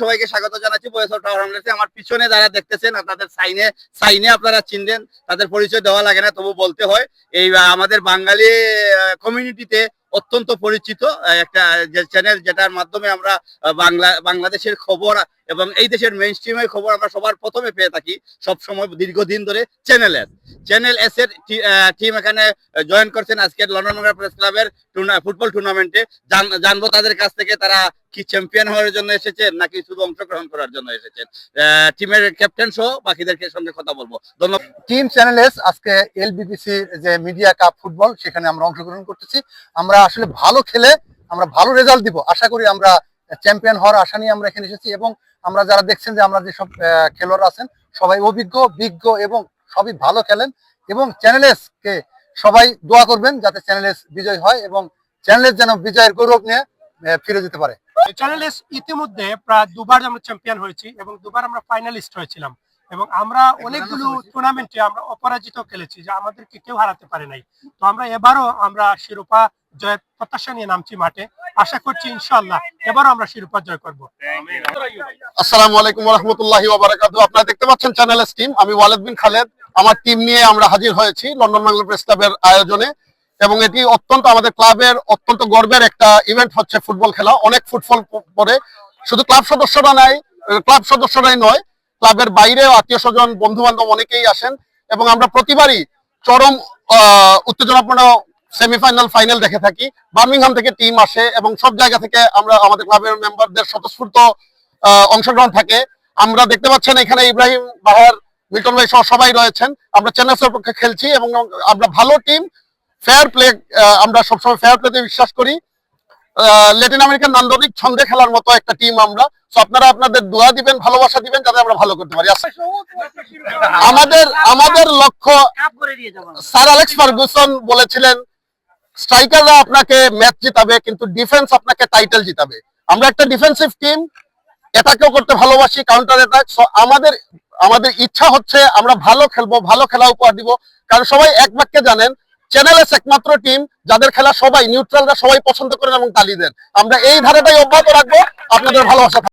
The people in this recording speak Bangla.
সবাইকে স্বাগত জানাচ্ছি। আমার পিছনে যারা দেখতেছেন সাইনে সাইনে আপনারা চিনলেন তাদের পরিচয় দেওয়া লাগে না, তবু বলতে হয়, এই আমাদের বাঙালি কমিউনিটিতে অত্যন্ত পরিচিত একটা চ্যানেল যেটার মাধ্যমে আমরা বাংলা, বাংলাদেশের খবর এবং এই দেশের মেইন স্ট্রিমের খবর আমরা সবার প্রথমে পেয়ে থাকি সব সময় দীর্ঘদিন ধরে চ্যানেল এস চ্যানেল এস এর টিম এখানে জয়েন করছেন আজকে লন্ডন মঙ্গল প্রেস ক্লাবের ফুটবল টুর্নামেন্টে জানব তাদের কাছ থেকে তারা কি চ্যাম্পিয়ন হওয়ার জন্য এসেছেন নাকি শুধু অংশগ্রহণ করার জন্য এসেছেন। টিমের ক্যাপ্টেন সহ বাকিদেরকে সঙ্গে কথা বলব। ধন্যবাদ। টিম চ্যানেল এস আজকে এলবিবিসি যে মিডিয়া কাপ ফুটবল সেখানে আমরা অংশগ্রহণ করতেছি। আমরা আসলে ভালো খেলে আমরা ভালো রেজাল্ট দিব। আশা করি আমরা চ্যাম্পিয়ন হওয়ার আশা নিয়ে আমরা এখানে এসেছি এবং আমরা যারা দেখছেন যে আমরা যেসব খেলোয়াড় আছেন সবাই অভিজ্ঞ বিজ্ঞ এবং সবই ভালো খেলেন এবং চ্যানেলেস কে সবাই দোয়া করবেন যাতে চ্যানেলেস বিজয় হয় এবং চ্যানেলেস যেন বিজয়ের গৌরব নিয়ে ফিরে যেতে পারে। চ্যানেলে ইতিমধ্যে প্রায় দুবার আমরা চ্যাম্পিয়ন হয়েছি এবং দুবার আমরা ফাইনালিস্ট হয়েছিলাম এবং আমরা অনেকগুলো টুর্নামেন্টে আমরা অপরাজিত খেলেছি যে আমাদেরকে কেউ হারাতে পারে নাই। তো আমরা এবারও আমরা শিরোপা জয়ের প্রত্যাশা নিয়ে নামছি মাঠে। আশা করছি ইনশাল্লাহ এবারও আমরা শিরোপা জয় করব। আসসালামু আলাইকুম রহমতুল্লাহ আপনারা দেখতে পাচ্ছেন চ্যানেল টিম আমি ওয়ালেদ বিন খালেদ। আমার টিম নিয়ে আমরা হাজির হয়েছি লন্ডন বাংলা প্রেস ক্লাবের আয়োজনে। এবং এটি অত্যন্ত আমাদের ক্লাবের অত্যন্ত গর্বের একটা ইভেন্ট হচ্ছে ফুটবল খেলা। অনেক ফুটবল পরে। শুধু ক্লাব সদস্যরা নাই ক্লাব সদস্যরাই নয় ক্লাবের বাইরেও আত্মীয় স্বজন বন্ধু বান্ধব অনেকেই আসেন। এবং আমরা প্রতিবারই চরম উত্তেজনাপূর্ণ সেমিফাইনাল ফাইনাল দেখে থাকি। বার্মিংহাম থেকে টিম আসে এবং সব জায়গা থেকে আমরা আমাদের ক্লাবের মেম্বারদের স্বতঃস্ফূর্ত অংশগ্রহণ থাকে। আমরা দেখতে পাচ্ছেন এখানে ইব্রাহিম বাহার মিল্টন ভাই সহ সবাই রয়েছেন। আমরা চেন্নাইয়ের পক্ষে খেলছি এবং আমরা ভালো টিম। ফেয়ার প্লে আমরা সবসময় ফেয়ার প্লেতে বিশ্বাস করি। ল্যাটিন আমেরিকান নান্দনিক ছন্দে খেলার মতো একটা টিম আমরা। তো আপনারা আপনাদের দোয়া দিবেন ভালোবাসা দিবেন যাতে আমরা ভালো করতে পারি। আচ্ছা, আমাদের আমাদের লক্ষ্য স্যার আলেক্স ফার্গুসন বলেছিলেন স্ট্রাইকাররা আপনাকে ম্যাচ জিতাবে, কিন্তু ডিফেন্স আপনাকে টাইটেল জিতাবে। আমরা একটা ডিফেন্সিভ টিম এটাকেও করতে ভালোবাসি কাউন্টার অ্যাটাক আমাদের আমাদের ইচ্ছা হচ্ছে আমরা ভালো খেলব, ভালো খেলা উপহার দিব। কারণ সবাই এক বাক্যে জানেন চ্যানেলেস একমাত্র টিম যাদের খেলা সবাই নিউট্রালরা সবাই পছন্দ করেন এবং তালি দেন। আমরা এই ধারাটাই অব্যাহত রাখব। আপনাদের ভালোবাসা।